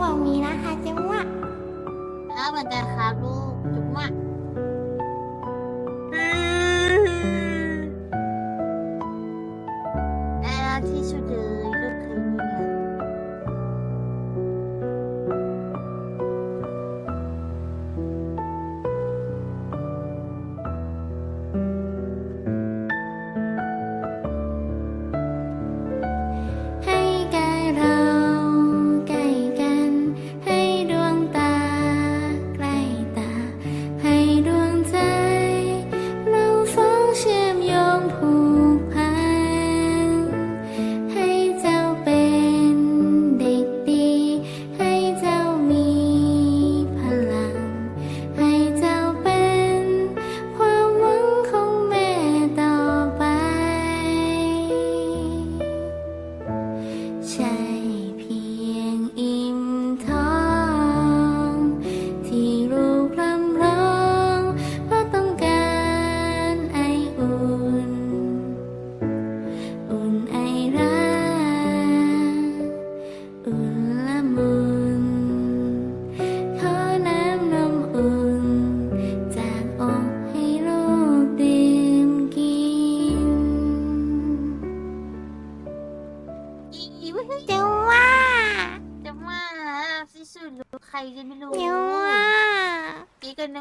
บอกมีนะคะเจ๊ม่วงครับเหมือนกันครับลูกจุ๊บมาก จะว่าจะว่าสิสุดรู้ใครจะไม่รู้เดี๋ยว่า พี่ก็นึก